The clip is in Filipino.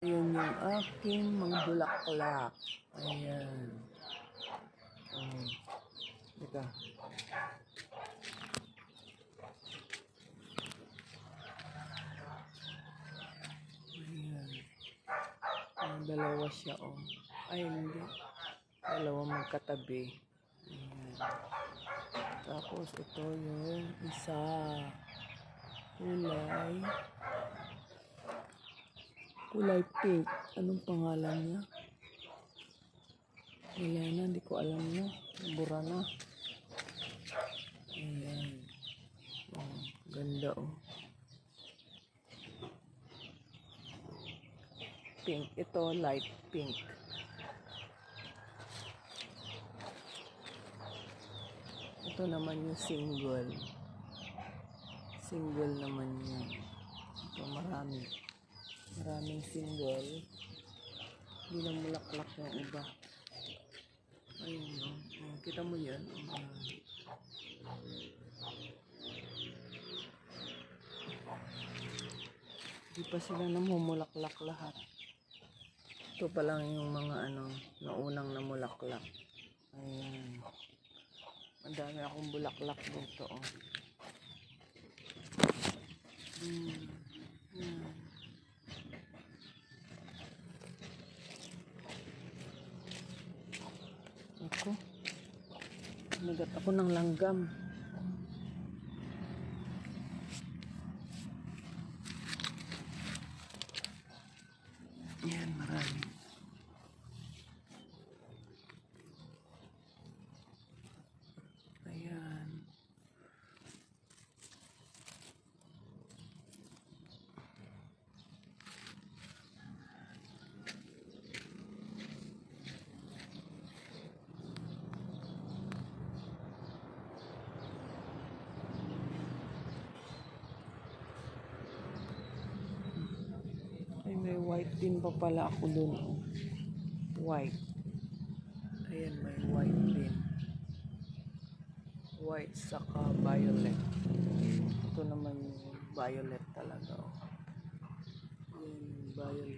Ayan yung aking mga bulaklak. Ayan. Oh. Teka. Ayan. Ang dalawa siya, oh. Ay, hindi. Dalawa magkatabi. Ayan. Tapos, ito yung isa. Kulay. Kulay pink. Anong pangalan niya? Wala na, hindi ko alam na. Bura na. Ayan. Oh, ganda oh. Pink. Ito, light pink. Ito naman yung single. Single naman yan. Ito marami. Maraming single. Hindi na mulaklak yung iba. Ayun, no? Oh, kita mo yan. Oh, Hindi pa sila namumulaklak lahat. Ito pa lang yung mga ano, naunang namulaklak. Ayan. Ang dami akong bulaklak dito, oh. Hmm. Ako. Nagat ako ng langgam. Yan, marami. Ayan. Ay, may white din pa pala ako dun. oh. White. Ayan, may white din. White saka violet. Ito naman yung violet talaga. Oh. Ayan, violet.